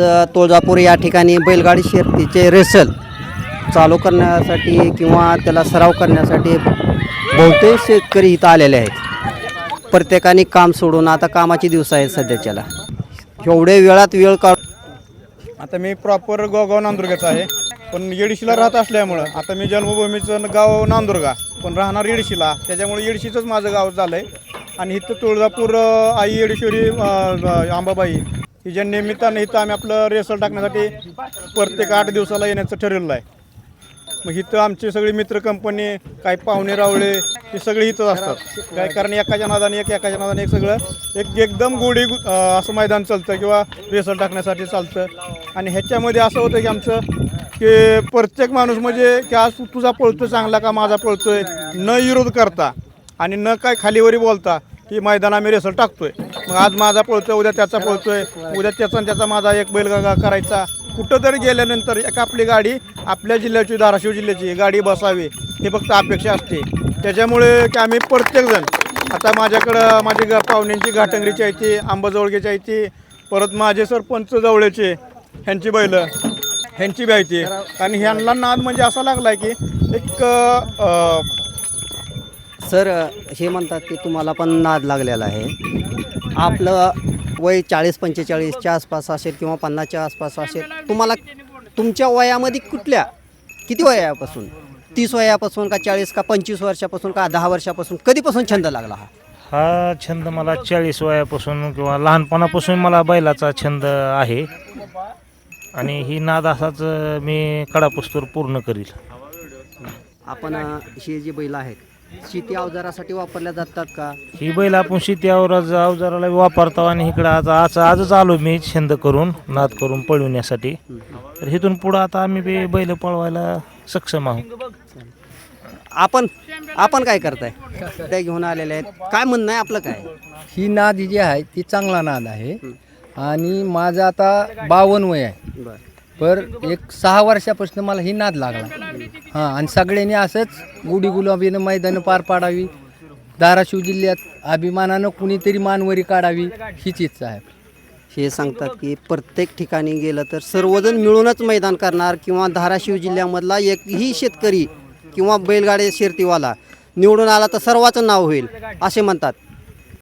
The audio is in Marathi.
आज तुळजापूर या ठिकाणी बैलगाडी शर्तीचे रेसल चालू करण्यासाठी किंवा त्याला सराव करण्यासाठी बहुतेक शेतकरी इथं आलेले आहेत. प्रत्येकाने काम सोडून आता कामाचे दिवस आहेत सध्याच्याला. एवढे वेळात वेळ काढ आता मी प्रॉपर गोगाव नांदुर्गाचा आहे. पण येडशीला राहत असल्यामुळं आता मी जन्मभूमीचं गाव नांदुर्गा. पण राहणार येडशीला. त्याच्यामुळे येडशीचंच माझं गाव झालं आहे आणि इथं तुळजापूर आई येडेश्वरी अंबाबाई की ज्या निमित्तानं इथं आम्ही आपलं रेसल टाकण्यासाठी प्रत्येक आठ दिवसाला येण्याचं ठरवलं आहे. मग इथं आमचे सगळे मित्र कंपनी काही पाहुणे रावळे हे सगळे इथंच असतात. काय कारण एकाच्या नादाने एक एकाच्या नादाने एक सगळं एक एकदम गोडी असं मैदान चालतं किंवा रेसल टाकण्यासाठी चालतं. आणि ह्याच्यामध्ये असं होतं की आमचं की प्रत्येक माणूस म्हणजे की आज तुझा पळतोय चांगला का माझा पळतोय न विरोध करता आणि न काय खालीवरी बोलता ही मैदान आम्ही रेसल टाकतोय. मग आज माझा पळतोय उद्या त्याचा पळतोय उद्या त्याचा त्याचा माझा एक बैलगाडा करायचा. कुठं तरी गेल्यानंतर एक आपली गाडी आपल्या जिल्ह्याची धाराशिव जिल्ह्याची गाडी बसावी हे फक्त अपेक्षा असते. त्याच्यामुळे की आम्ही प्रत्येकजण आता माझ्याकडं माझी गा पाहुण्यांची घाटंगरीची आहे ती आंबाजवळगेची आहे ती परत माझे सरपंच जवळचे ह्यांची बैलं ह्यांची बी आहे ती. आणि ह्यांना नाद म्हणजे असा लागलाय की एक सर हे म्हणतात की तुम्हाला पण नाद लागलेला आहे. आपलं वय चाळीस पंचेचाळीसच्या आसपास असेल किंवा पन्नासच्या आसपास असेल तुम्हाला तुमच्या वयामध्ये कुठल्या किती वयापासून? तीस वयापासून का चाळीस का पंचवीस वर्षापासून का दहा वर्षापासून कधीपासून छंद लागला हा? हा छंद मला चाळीस वयापासून किंवा लहानपणापासून मला बैलाचा छंद आहे. आणि ही नाद असाच मी कडापुस्तूर पूर्ण करील. आपण हे जे बैल आहेत शेती अवजारासाठी वापरल्या जातात का? ही बैल आपण शेती अवराज अवजाराला वापरतो आणि इकडं आज आज आजच आलो मी छंद करून नाद करून पळविण्यासाठी. तर इथून पुढं आता आम्ही बी बैल पळवायला सक्षम आहोत. आपण आपण काय करताय? ते घेऊन आलेले आहेत. काय म्हणणं आहे आपलं काय? ही नाद जी आहे ती चांगला नाद आहे. आणि माझं आता बावन्न वय आहे. बरं. पर एक सहा वर्षापासून मला ही नाद लागला. हां आणि सगळ्यांनी असंच गुढी गुलाबीनं मैदानं पार पाडावी. धाराशिव जिल्ह्यात अभिमानानं कुणीतरी मानवरी काढावी हीच इच्छा आहे. हे सांगतात की प्रत्येक ठिकाणी गेलं तर सर्वजण मिळूनच मैदान करणार किंवा धाराशिव जिल्ह्यामधला एकही शेतकरी किंवा बैलगाडी शर्तीवाला निवडून आला तर सर्वाचं नाव होईल असे म्हणतात.